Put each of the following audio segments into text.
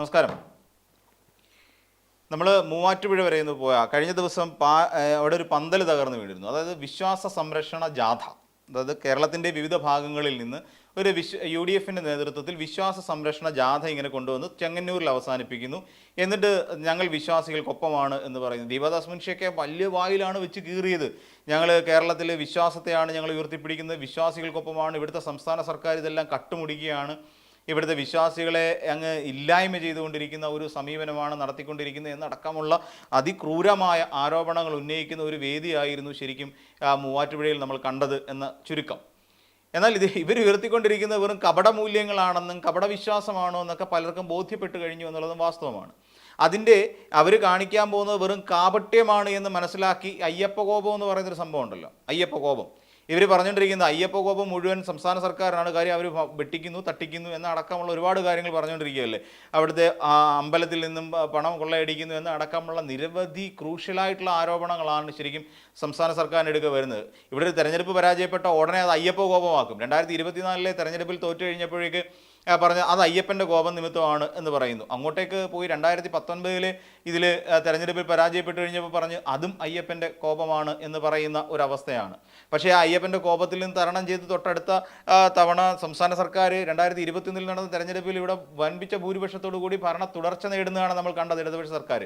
നമസ്കാരം. നമ്മൾ മൂവാറ്റുപുഴ വരെ ഒന്ന് പോയാൽ കഴിഞ്ഞ ദിവസം പാ അവിടെ ഒരു പന്തൽ തകർന്നു വീണിരുന്നു. അതായത് വിശ്വാസ സംരക്ഷണ ജാഥ. അതായത് കേരളത്തിന്റെ വിവിധ ഭാഗങ്ങളിൽ നിന്ന് ഒരു വിശ്വ യു ഡി എഫിന്റെ നേതൃത്വത്തിൽ വിശ്വാസ സംരക്ഷണ ജാഥ ഇങ്ങനെ കൊണ്ടുവന്ന് ചെങ്ങന്നൂരിൽ അവസാനിപ്പിക്കുന്നു. എന്നിട്ട് ഞങ്ങൾ വിശ്വാസികൾക്കൊപ്പമാണ് എന്ന് പറയുന്നു. ദീപദാസ് മുൻഷിയൊക്കെ വലിയ വായിലാണ് വെച്ച് കീറിയത്. ഞങ്ങൾ കേരളത്തിൽ വിശ്വാസത്തെയാണ് ഞങ്ങൾ ഉയർത്തിപ്പിടിക്കുന്നത്. വിശ്വാസികൾക്കൊപ്പമാണ്. ഇവിടുത്തെ സംസ്ഥാന സർക്കാർ ഇതെല്ലാം കട്ടുമുടിക്കുകയാണ്. ഇവിടുത്തെ വിശ്വാസികളെ അങ്ങ് ഇല്ലായ്മ ചെയ്തുകൊണ്ടിരിക്കുന്ന ഒരു സമീപനമാണ് നടത്തിക്കൊണ്ടിരിക്കുന്നത് എന്നടക്കമുള്ള അതിക്രൂരമായ ആരോപണങ്ങൾ ഉന്നയിക്കുന്ന ഒരു വേദിയായിരുന്നു ശരിക്കും ആ മൂവാറ്റുപുഴയിൽ നമ്മൾ കണ്ടത് എന്ന ചുരുക്കം. എന്നാൽ ഇത് ഇവർ ഉയർത്തിക്കൊണ്ടിരിക്കുന്നത് വെറും കപടമൂല്യങ്ങളാണെന്നും കപടവിശ്വാസമാണോ കപട വിശ്വാസമാണോ എന്നൊക്കെ പലർക്കും ബോധ്യപ്പെട്ട് കഴിഞ്ഞു എന്നുള്ളതും വാസ്തവമാണ്. അതിന്റെ അവർ കാണിക്കാൻ പോകുന്നത് വെറും കാപട്യമാണ് എന്ന് മനസ്സിലാക്കി അയ്യപ്പകോപം എന്ന് പറയുന്നൊരു സംഭവം ഉണ്ടല്ലോ. അയ്യപ്പ കോപം ഇവർ പറഞ്ഞുകൊണ്ടിരിക്കുന്ന അയ്യപ്പ കോപം മുഴുവൻ സംസ്ഥാന സർക്കാരാണ് കാര്യം അവർ വെട്ടിക്കുന്നു തട്ടിക്കുന്നു എന്ന അടക്കമുള്ള ഒരുപാട് കാര്യങ്ങൾ പറഞ്ഞുകൊണ്ടിരിക്കുകയല്ലേ? അവിടുത്തെ അമ്പലത്തിൽ നിന്നും പണം കൊള്ളയടിക്കുന്നു എന്ന അടക്കമുള്ള നിരവധി ക്രൂഷ്യലായിട്ടുള്ള ആരോപണങ്ങളാണ് ശരിക്കും സംസ്ഥാന സർക്കാരിനെടുക്കെ വരുന്നത്. ഇവിടെ ഒരു തെരഞ്ഞെടുപ്പ് പരാജയപ്പെട്ട ഉടനെ അത് അയ്യപ്പ കോപമാക്കും രണ്ടായിരത്തി ഇരുപത്തിനാലിലെ തെരഞ്ഞെടുപ്പിൽ തോറ്റു കഴിഞ്ഞപ്പോഴേക്ക് പറഞ്ഞ അത് അയ്യപ്പന്റെ കോപം നിമിത്തമാണ് എന്ന് പറയുന്നു. അങ്ങോട്ടേക്ക് പോയി രണ്ടായിരത്തി പത്തൊൻപതിൽ ഇതിൽ തെരഞ്ഞെടുപ്പിൽ പരാജയപ്പെട്ട് കഴിഞ്ഞപ്പോൾ പറഞ്ഞ് അതും അയ്യപ്പന്റെ കോപമാണ് എന്ന് പറയുന്ന ഒരവസ്ഥയാണ്. പക്ഷേ ആ അയ്യപ്പന്റെ കോപത്തിൽ നിന്ന് തരണം ചെയ്ത് തൊട്ടടുത്ത തവണ സംസ്ഥാന സർക്കാർ രണ്ടായിരത്തി ഇരുപത്തിയൊന്നിൽ നടന്ന തെരഞ്ഞെടുപ്പിൽ ഇവിടെ വൻപിച്ച ഭൂരിപക്ഷത്തോടു കൂടി ഭരണ തുടർച്ച നേടുന്നതാണ് നമ്മൾ കണ്ടത് ഇടതുപക്ഷ സർക്കാർ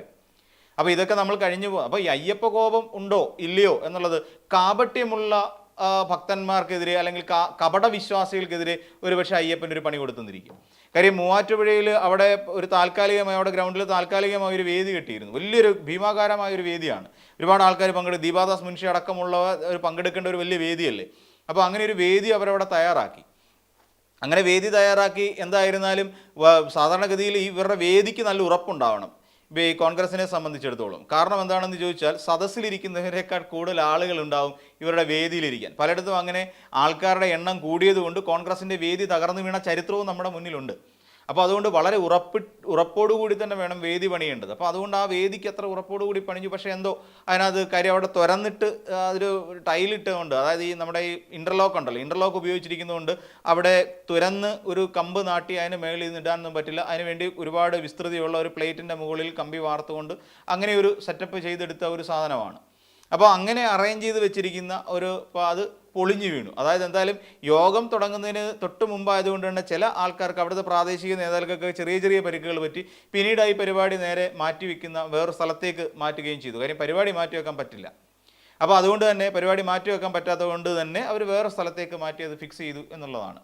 അപ്പോൾ ഇതൊക്കെ നമ്മൾ കഴിഞ്ഞു പോകും അപ്പോൾ ഈ അയ്യപ്പ കോപം ഉണ്ടോ ഇല്ലയോ എന്നുള്ളത് കാപട്യമുള്ള ഭക്തന്മാർക്കെതിരെ അല്ലെങ്കിൽ കപട വിശ്വാസികൾക്കെതിരെ ഒരുപക്ഷെ അയ്യപ്പൻ ഒരു പണി കൊടുത്തുന്നിരിക്കും കാര്യം മൂവാറ്റുപുഴയിൽ അവിടെ ഒരു താൽക്കാലികമായി അവിടെ ഗ്രൗണ്ടിൽ താൽക്കാലികമായ ഒരു വേദി കെട്ടിയിരുന്നു. വലിയൊരു ഭീമാകാരമായ ഒരു വേദിയാണ്. ഒരുപാട് ആൾക്കാർ പങ്കെടുക്കും ദീപാദാസ് മുൻഷി അടക്കമുള്ളവർ പങ്കെടുക്കേണ്ട ഒരു വലിയ വേദിയല്ലേ? അപ്പോൾ അങ്ങനെ ഒരു വേദി അവരവിടെ തയ്യാറാക്കി. അങ്ങനെ വേദി തയ്യാറാക്കി എന്തായിരുന്നാലും സാധാരണഗതിയിൽ ഇവരുടെ വേദിക്ക് നല്ല ഉറപ്പുണ്ടാവണം. കോൺഗ്രസിനെ സംബന്ധിച്ചിടത്തോളം. കാരണം എന്താണെന്ന് ചോദിച്ചാൽ സദസ്സിലിരിക്കുന്നവരെക്കാൾ കൂടുതൽ ആളുകൾ ഉണ്ടാവും ഇവരുടെ വേദിയിലിരിക്കാൻ. പലയിടത്തും അങ്ങനെ ആൾക്കാരുടെ എണ്ണം കൂടിയതുകൊണ്ട് കോൺഗ്രസിന്റെ വേദി തകർന്നു വീണ ചരിത്രവും നമ്മുടെ മുന്നിലുണ്ട്. അപ്പോൾ അതുകൊണ്ട് വളരെ ഉറപ്പി ഉറപ്പോടുകൂടി തന്നെ വേണം വേദി പണിയേണ്ടത്. അപ്പോൾ അതുകൊണ്ട് ആ വേദിക്ക് അത്ര ഉറപ്പോടുകൂടി പണിഞ്ഞു. പക്ഷേ എന്തോ അതിനകത്ത് കാര്യം അവിടെ തുരന്നിട്ട് അതൊരു ടൈലിട്ടുകൊണ്ട് അതായത് ഈ നമ്മുടെ ഈ ഇന്റർലോക്ക് ഉണ്ടല്ലോ ഇന്റർലോക്ക് ഉപയോഗിച്ചിരിക്കുന്നതുകൊണ്ട് അവിടെ തുരന്ന് ഒരു കമ്പ് നാട്ടി അതിന് മേളിൽ നിന്നിടാനൊന്നും പറ്റില്ല. അതിനുവേണ്ടി ഒരുപാട് വിസ്തൃതിയുള്ള ഒരു പ്ലേറ്റിന്റെ മുകളിൽ കമ്പി വാർത്തുകൊണ്ട് അങ്ങനെ ഒരു സെറ്റപ്പ് ചെയ്തെടുത്ത ഒരു സാധനമാണ്. അപ്പോൾ അങ്ങനെ അറേഞ്ച് ചെയ്ത് വെച്ചിരിക്കുന്ന ഒരു അത് പൊളിഞ്ഞു വീണു. അതായത് എന്തായാലും യോഗം തുടങ്ങുന്നതിന് തൊട്ട് മുമ്പായതുകൊണ്ട് തന്നെ ചില ആൾക്കാർക്ക് അവിടുത്തെ പ്രാദേശിക നേതാക്കൾക്കൊക്കെ ചെറിയ ചെറിയ പരിക്കുകൾ പറ്റി പിന്നീട് ഈ പരിപാടി നേരെ മാറ്റി വയ്ക്കുന്ന വേറൊരു സ്ഥലത്തേക്ക് മാറ്റുകയും ചെയ്തു. കാര്യം പരിപാടി മാറ്റി വെക്കാൻ പറ്റില്ല. അപ്പോൾ അതുകൊണ്ട് തന്നെ പരിപാടി മാറ്റി വെക്കാൻ പറ്റാത്തത് കൊണ്ട് തന്നെ അവർ വേറെ സ്ഥലത്തേക്ക് മാറ്റി അത് ഫിക്സ് ചെയ്തു എന്നുള്ളതാണ്.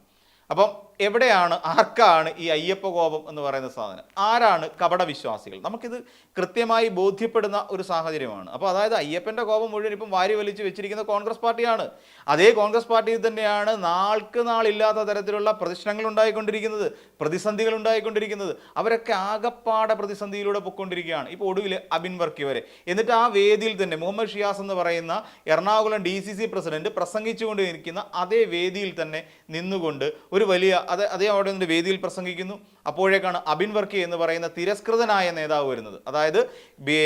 അപ്പം എവിടെയാണ് ആർക്കാണ് ഈ അയ്യപ്പ കോപം എന്ന് പറയുന്ന സാധനം? ആരാണ് കപട വിശ്വാസികൾ നമുക്കിത് കൃത്യമായി ബോധ്യപ്പെടുന്ന ഒരു സാഹചര്യമാണ്. അപ്പോൾ അതായത് അയ്യപ്പന്റെ കോപം മുഴുവൻ ഇപ്പം വാരി വലിച്ച് വെച്ചിരിക്കുന്ന കോൺഗ്രസ് പാർട്ടിയാണ്. അതേ കോൺഗ്രസ് പാർട്ടിയിൽ തന്നെയാണ് നാൾക്ക് നാളില്ലാത്ത തരത്തിലുള്ള പ്രശ്നങ്ങൾ ഉണ്ടായിക്കൊണ്ടിരിക്കുന്നത് പ്രതിസന്ധികൾ ഉണ്ടായിക്കൊണ്ടിരിക്കുന്നത്. അവരൊക്കെ ആകപ്പാടെ പ്രതിസന്ധിയിലൂടെ പൊയ്ക്കൊണ്ടിരിക്കുകയാണ്. ഇപ്പോൾ ഒടുവിൽ അബിൻ വർക്കി വരെ. എന്നിട്ട് ആ വേദിയിൽ തന്നെ മുഹമ്മദ് ഷിയാസ് എന്ന് പറയുന്ന Ernakulam D C C president പ്രസംഗിച്ചുകൊണ്ടിരിക്കുന്ന അതേ വേദിയിൽ തന്നെ നിന്നുകൊണ്ട് ഒരു വലിയ അത് അതേ അവിടെ നിന്ന് വേദിയിൽ പ്രസംഗിക്കുന്നു. അപ്പോഴേക്കാണ് അബിൻ വർക്കി എന്ന് പറയുന്ന തിരസ്കൃതനായ നേതാവ് വരുന്നത്. അതായത് ബി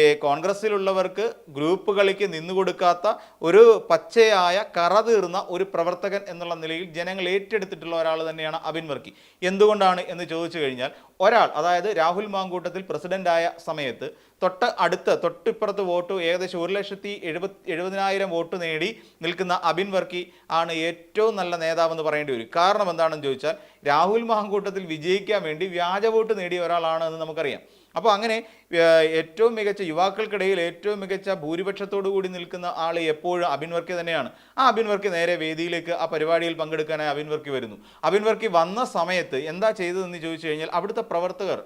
ഗ്രൂപ്പ് കളിക്ക് നിന്നുകൊടുക്കാത്ത ഒരു പച്ചയായ കറ തീർന്ന ഒരു പ്രവർത്തകൻ എന്നുള്ള നിലയിൽ ജനങ്ങൾ ഏറ്റെടുത്തിട്ടുള്ള ഒരാൾ തന്നെയാണ് അബിൻ വർക്കി. എന്തുകൊണ്ടാണ് എന്ന് ചോദിച്ചു കഴിഞ്ഞാൽ ഒരാൾ അതായത് രാഹുൽ മാങ്കൂട്ടത്തിൽ പ്രസിഡന്റായ സമയത്ത് തൊട്ട് അടുത്ത് തൊട്ടിപ്പുറത്ത് വോട്ട് ഏകദേശം ഒരു ലക്ഷത്തി എഴുപത് എഴുപതിനായിരം വോട്ട് നേടി നിൽക്കുന്ന അബിൻ വർക്കി ആണ് ഏറ്റവും നല്ല നേതാവെന്ന് പറയേണ്ടി വരും. കാരണം എന്താണെന്ന് ചോദിച്ചാൽ രാഹുൽ മാങ്കൂട്ടത്തിൽ വിജയിക്കാൻ വേണ്ടി വ്യാജ വോട്ട് നേടിയ ഒരാളാണ് എന്ന് നമുക്കറിയാം. അപ്പോൾ അങ്ങനെ ഏറ്റവും മികച്ച യുവാക്കൾക്കിടയിൽ ഏറ്റവും മികച്ച ഭൂരിപക്ഷത്തോടു കൂടി നിൽക്കുന്ന ആൾ എപ്പോഴും അബിൻ വർക്കി തന്നെയാണ്. ആ അബിൻ വർക്കി നേരെ വേദിയിലേക്ക് ആ പരിപാടിയിൽ പങ്കെടുക്കാനായി അബിൻ വർക്കി വരുന്നു. അബിൻ വർക്കി വന്ന സമയത്ത് എന്താ ചെയ്തതെന്ന് ചോദിച്ചു കഴിഞ്ഞാൽ അവിടുത്തെ പ്രവർത്തകർ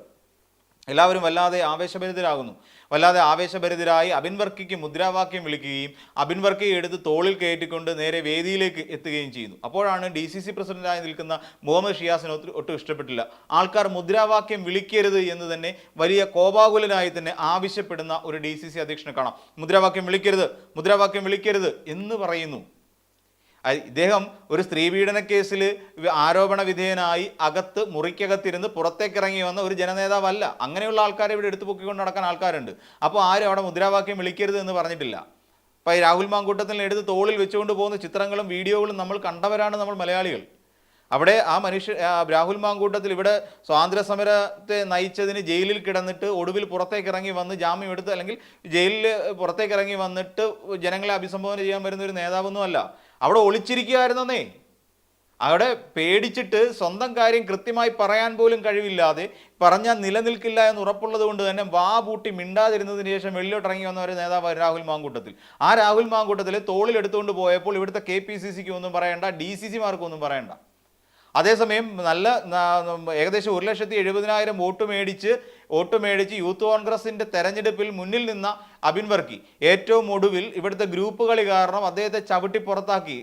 എല്ലാവരും വല്ലാതെ ആവേശഭരിതരാകുന്നു. വല്ലാതെ ആവേശഭരിതരായി അബിൻവർക്കിക്ക് മുദ്രാവാക്യം വിളിക്കുകയും അബിൻവർക്കിയെ എടുത്ത് തോളിൽ കയറ്റിക്കൊണ്ട് നേരെ വേദിയിലേക്ക് എത്തുകയും ചെയ്യുന്നു. അപ്പോഴാണ് ഡി സി സി പ്രസിഡന്റായി നിൽക്കുന്ന മുഹമ്മദ് ഷിയാസിന് ഒട്ടും ഇഷ്ടപ്പെട്ടില്ല. ആൾക്കാർ മുദ്രാവാക്യം വിളിക്കരുത് എന്ന് തന്നെ വലിയ കോപാകുലനായി തന്നെ ആവശ്യപ്പെടുന്ന ഒരു ഡി സി സി അധ്യക്ഷനെ കാണാം. മുദ്രാവാക്യം വിളിക്കരുത് മുദ്രാവാക്യം വിളിക്കരുത് എന്ന് പറയുന്നു. ഇദ്ദേഹം ഒരു സ്ത്രീ സ്ത്രീപീഡന കേസിൽ ആരോപണ വിധേയനായി അകത്ത് മുറിക്കകത്തിരുന്ന് പുറത്തേക്ക് ഇറങ്ങി വന്ന ഒരു ജനനേതാവല്ല. അങ്ങനെയുള്ള ആൾക്കാരെ ഇവിടെ എടുത്തു പൊക്കിക്കൊണ്ട് നടക്കാൻ ആൾക്കാരുണ്ട്. അപ്പോൾ ആരും അവിടെ മുദ്രാവാക്യം വിളിക്കരുത് എന്ന് പറഞ്ഞിട്ടില്ല. അപ്പോൾ ഈ രാഹുൽ മാങ്കൂട്ടത്തിൽ എടുത്ത് തോളിൽ വെച്ചുകൊണ്ട് പോകുന്ന ചിത്രങ്ങളും വീഡിയോകളും നമ്മൾ കണ്ടവരാണ് നമ്മൾ മലയാളികൾ. അവിടെ ആ മനുഷ്യ രാഹുൽ മാങ്കൂട്ടത്തിൽ ഇവിടെ സ്വാതന്ത്ര്യ സമരത്തെ നയിച്ചതിന് ജയിലിൽ കിടന്നിട്ട് ഒടുവിൽ പുറത്തേക്ക് ഇറങ്ങി വന്ന് ജാമ്യം എടുത്ത് അല്ലെങ്കിൽ ജയിലിൽ പുറത്തേക്ക് ഇറങ്ങി വന്നിട്ട് ജനങ്ങളെ അഭിസംബോധന ചെയ്യാൻ വരുന്ന ഒരു നേതാവൊന്നുമല്ല. അവിടെ ഒളിച്ചിരിക്കുകയായിരുന്നേ അവിടെ പേടിച്ചിട്ട് സ്വന്തം കാര്യം കൃത്യമായി പറയാൻ പോലും കഴിവില്ലാതെ പറഞ്ഞാൽ നിലനിൽക്കില്ല എന്ന് ഉറപ്പുള്ളത് കൊണ്ട് തന്നെ വാ പൂട്ടി മിണ്ടാതിരുന്നതിന് ശേഷം വെള്ളിലോട്ട് ഇറങ്ങി വന്ന ഒരു നേതാവ് രാഹുൽ മാങ്കൂട്ടത്തിൽ. ആ രാഹുൽ മാങ്കൂട്ടത്തിൽ തോളിലെടുത്തുകൊണ്ട് പോയപ്പോൾ ഇവിടുത്തെ കെ പി സി സിക്ക് ഒന്നും പറയണ്ട ഡി സി സി ഒന്നും പറയണ്ട. അതേസമയം നല്ല ഏകദേശം ഒരു ലക്ഷത്തി എഴുപതിനായിരം വോട്ട് മേടിച്ച് വോട്ട് മേടിച്ച് യൂത്ത് കോൺഗ്രസിന്റെ തെരഞ്ഞെടുപ്പിൽ മുന്നിൽ നിന്ന അബിൻ വർക്കി ഏറ്റവും ഒടുവിൽ ഇവിടുത്തെ ഗ്രൂപ്പ് കളി കാരണം അദ്ദേഹത്തെ ചവിട്ടി പുറത്താക്കി.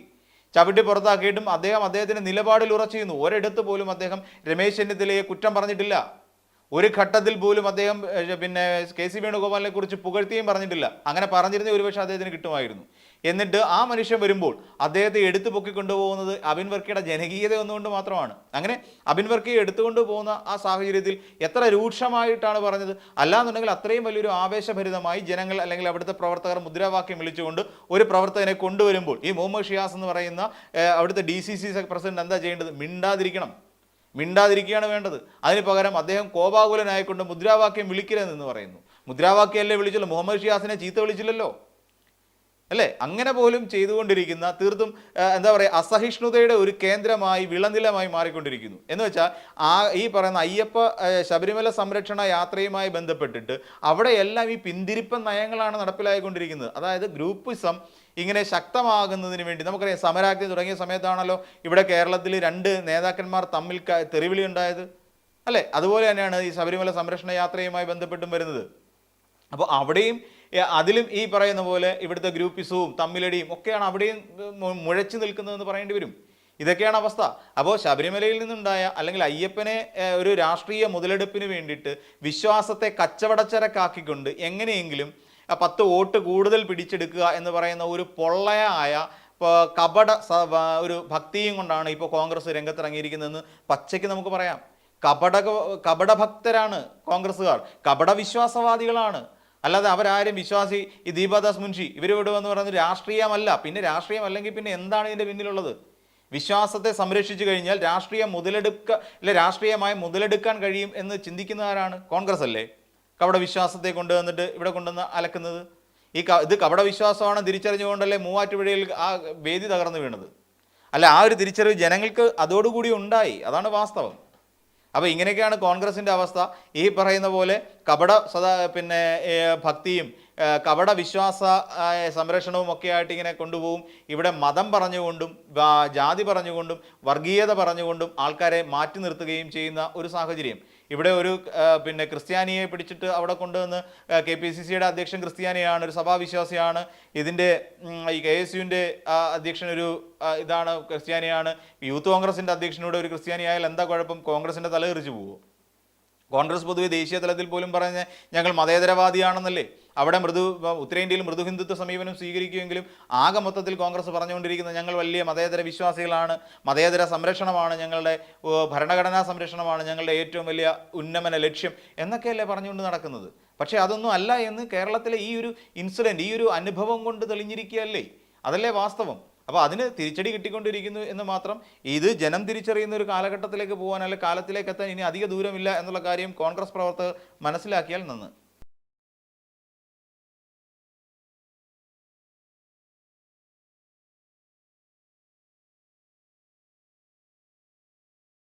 ചവിട്ടി പുറത്താക്കിയിട്ടും അദ്ദേഹം അദ്ദേഹത്തിന്റെ നിലപാടിൽ ഉറച്ചിരുന്നു. ഒരിടത്ത് പോലും അദ്ദേഹം രമേശ് ചെന്നിത്തലയെ കുറ്റം പറഞ്ഞിട്ടില്ല. ഒരു ഘട്ടത്തിൽ പോലും അദ്ദേഹം പിന്നെ കെ സി വേണുഗോപാലിനെ കുറിച്ച് പുകഴ്ത്തിയും പറഞ്ഞിട്ടില്ല. അങ്ങനെ പറഞ്ഞിരുന്ന ഒരുപക്ഷെ അദ്ദേഹത്തിന് കിട്ടുമായിരുന്നു. എന്നിട്ട് ആ മനുഷ്യൻ വരുമ്പോൾ അദ്ദേഹത്തെ എടുത്തു പൊക്കി കൊണ്ടുപോകുന്നത് അബിൻ വർക്കിയുടെ ജനകീയത ഒന്നുകൊണ്ട് മാത്രമാണ്. അങ്ങനെ അബിൻ വർക്കിയെ എടുത്തുകൊണ്ട് പോകുന്ന ആ സാഹചര്യത്തിൽ എത്ര രൂക്ഷമായിട്ടാണ് പറഞ്ഞത്? അല്ലാന്നുണ്ടെങ്കിൽ അത്രയും വലിയൊരു ആവേശഭരിതമായി ജനങ്ങൾ അല്ലെങ്കിൽ അവിടുത്തെ പ്രവർത്തകർ മുദ്രാവാക്യം വിളിച്ചുകൊണ്ട് ഒരു പ്രവർത്തകനെ കൊണ്ടുവരുമ്പോൾ ഈ മുഹമ്മദ് ഷിയാസ് എന്ന് പറയുന്ന അവിടുത്തെ ഡി സി സി പ്രസിഡന്റ് എന്താ ചെയ്യേണ്ടത്? മിണ്ടാതിരിക്കണം. മിണ്ടാതിരിക്കുകയാണ് വേണ്ടത്. അതിന് പകരം അദ്ദേഹം കോപാകുലനായിക്കൊണ്ട് മുദ്രാവാക്യം വിളിക്കരുതെന്ന് പറയുന്നു. മുദ്രാവാക്യമല്ലേ വിളിച്ചല്ലോ മുഹമ്മദ് ഷിയാസിനെ ചീത്ത വിളിച്ചില്ലല്ലോ. അല്ലേ? അങ്ങനെ പോലും ചെയ്തുകൊണ്ടിരിക്കുന്ന തീർത്തും എന്താ പറയുക അസഹിഷ്ണുതയുടെ ഒരു കേന്ദ്രമായി വിളനിലമായി മാറിക്കൊണ്ടിരിക്കുന്നു. എന്ന് വെച്ചാൽ ആ ഈ പറയുന്ന അയ്യപ്പ ശബരിമല സംരക്ഷണ യാത്രയുമായി ബന്ധപ്പെട്ടിട്ട് അവിടെയെല്ലാം ഈ പിന്തിരിപ്പ നയങ്ങളാണ് നടപ്പിലായിക്കൊണ്ടിരിക്കുന്നത്. അതായത് ഗ്രൂപ്പിസം ഇങ്ങനെ ശക്തമാകുന്നതിന് വേണ്ടി നമുക്കറിയാം സമരാജ്ഞി തുടങ്ങിയ സമയത്താണല്ലോ ഇവിടെ കേരളത്തിൽ രണ്ട് നേതാക്കന്മാർ തമ്മിൽ തെറിവിളി ഉണ്ടായത്. അല്ലേ? അതുപോലെ തന്നെയാണ് ഈ ശബരിമല സംരക്ഷണ യാത്രയുമായി ബന്ധപ്പെട്ടും വരുന്നത്. അപ്പോൾ അവിടെയും അതിലും ഈ പറയുന്ന പോലെ ഇവിടുത്തെ ഗ്രൂപ്പിസവും തമ്മിലടിയും ഒക്കെയാണ് അവിടെയും മുഴച്ചു നിൽക്കുന്നതെന്ന് പറയേണ്ടി വരും. ഇതൊക്കെയാണ് അവസ്ഥ. അപ്പോൾ ശബരിമലയിൽ നിന്നുണ്ടായ അല്ലെങ്കിൽ അയ്യപ്പനെ ഒരു രാഷ്ട്രീയ മുതലെടുപ്പിന് വേണ്ടിയിട്ട് വിശ്വാസത്തെ കച്ചവടച്ചരക്കാക്കിക്കൊണ്ട് എങ്ങനെയെങ്കിലും പത്ത് വോട്ട് കൂടുതൽ പിടിച്ചെടുക്കുക എന്ന് പറയുന്ന ഒരു പൊള്ളയായ കപട ഒരു ഭക്തിയും കൊണ്ടാണ് ഇപ്പോൾ കോൺഗ്രസ് രംഗത്തിറങ്ങിയിരിക്കുന്നതെന്ന് പച്ചയ്ക്ക് നമുക്ക് പറയാം. കപട കപടഭക്തരാണ് കോൺഗ്രസ്സുകാർ. കപട വിശ്വാസവാദികളാണ് അല്ലാതെ അവരാരും വിശ്വാസി ഈ ദീപാദാസ് മുൻഷി ഇവർ വിടുമെന്ന് പറയുന്നത് രാഷ്ട്രീയമല്ല. പിന്നെ രാഷ്ട്രീയം അല്ലെങ്കിൽ പിന്നെ എന്താണ് ഇതിന്റെ പിന്നിലുള്ളത്? വിശ്വാസത്തെ സംരക്ഷിച്ചു കഴിഞ്ഞാൽ രാഷ്ട്രീയ മുതലെടുക്ക അല്ലെ രാഷ്ട്രീയമായി മുതലെടുക്കാൻ കഴിയും എന്ന് ചിന്തിക്കുന്നവരാണ് കോൺഗ്രസ് അല്ലേ കവട വിശ്വാസത്തെ കൊണ്ടുവന്നിട്ട് ഇവിടെ കൊണ്ടുവന്ന് അലക്കുന്നത്. ഈ ഇത് കപട വിശ്വാസമാണ് തിരിച്ചറിഞ്ഞുകൊണ്ടല്ലേ മൂവാറ്റുപുഴയിൽ ആ വേദി തകർന്നു വീണത്. അല്ല ആ ഒരു തിരിച്ചറിവ് ജനങ്ങൾക്ക് അതോടുകൂടി ഉണ്ടായി. അതാണ് വാസ്തവം. അപ്പോൾ ഇങ്ങനെയൊക്കെയാണ് കോൺഗ്രസിന്റെ അവസ്ഥ. ഈ പറയുന്ന പോലെ കപട സദാ പിന്നെ ഭക്തിയും കപട വിശ്വാസ സംരക്ഷണവും ഒക്കെ ആയിട്ട് ഇങ്ങനെ കൊണ്ടുപോകും. ഇവിടെ മതം പറഞ്ഞുകൊണ്ടും ജാതി പറഞ്ഞുകൊണ്ടും വർഗീയത പറഞ്ഞുകൊണ്ടും ആൾക്കാരെ മാറ്റി നിർത്തുകയും ചെയ്യുന്ന ഒരു സാഹചര്യം. ഇവിടെ ഒരു പിന്നെ ക്രിസ്ത്യാനിയെ പിടിച്ചിട്ട് അവിടെ കൊണ്ടുവന്ന് കെ പി സി സിയുടെ അധ്യക്ഷൻ ക്രിസ്ത്യാനിയാണ് ഒരു സഭാവിശ്വാസിയാണ്. ഇതിന്റെ ഈ കെ എസ് യുവിന്റെ അധ്യക്ഷൻ ഒരു ഇതാണ് ക്രിസ്ത്യാനിയാണ്. യൂത്ത് കോൺഗ്രസിന്റെ അധ്യക്ഷനോട് ഒരു ക്രിസ്ത്യാനിയായാൽ എന്താ കുഴപ്പം? കോൺഗ്രസിന്റെ തലതെറിച്ച് പോവുമോ കോൺഗ്രസ് പൊതുവെ ദേശീയ തലത്തിൽ പോലും പറഞ്ഞ ഞങ്ങൾ മതേതരവാദിയാണെന്നല്ലേ? അവിടെ മൃദു ഉത്തരേന്ത്യയിൽ മൃദു ഹിന്ദുത്വ സമീപനം സ്വീകരിക്കുമെങ്കിലും ആകെ മൊത്തത്തിൽ കോൺഗ്രസ് പറഞ്ഞുകൊണ്ടിരിക്കുന്നത് ഞങ്ങൾ വലിയ മതേതര വിശ്വാസികളാണ്. മതേതര സംരക്ഷണമാണ് ഞങ്ങളുടെ ഭരണഘടനാ സംരക്ഷണമാണ് ഞങ്ങളുടെ ഏറ്റവും വലിയ ഉന്നമന ലക്ഷ്യം എന്നൊക്കെയല്ലേ പറഞ്ഞുകൊണ്ട് നടക്കുന്നത്. പക്ഷേ അതൊന്നും അല്ല എന്ന് കേരളത്തിലെ ഈ ഒരു ഇൻസിഡന്റ് ഈ ഒരു അനുഭവം കൊണ്ട് തെളിഞ്ഞിരിക്കുകയല്ലേ? അതല്ലേ വാസ്തവം? അപ്പോൾ അതിന് തിരിച്ചടി കിട്ടിക്കൊണ്ടിരിക്കുന്നു എന്ന് മാത്രം ഇത് ജനം തിരിച്ചറിയുന്ന ഒരു കാലഘട്ടത്തിലേക്ക് പോകാൻ അല്ലെങ്കിൽ കാലത്തിലേക്ക് എത്താൻ ഇനി അധിക ദൂരമില്ല എന്നുള്ള കാര്യം കോൺഗ്രസ് പ്രവർത്തകർ മനസ്സിലാക്കിയാൽ നന്ന്.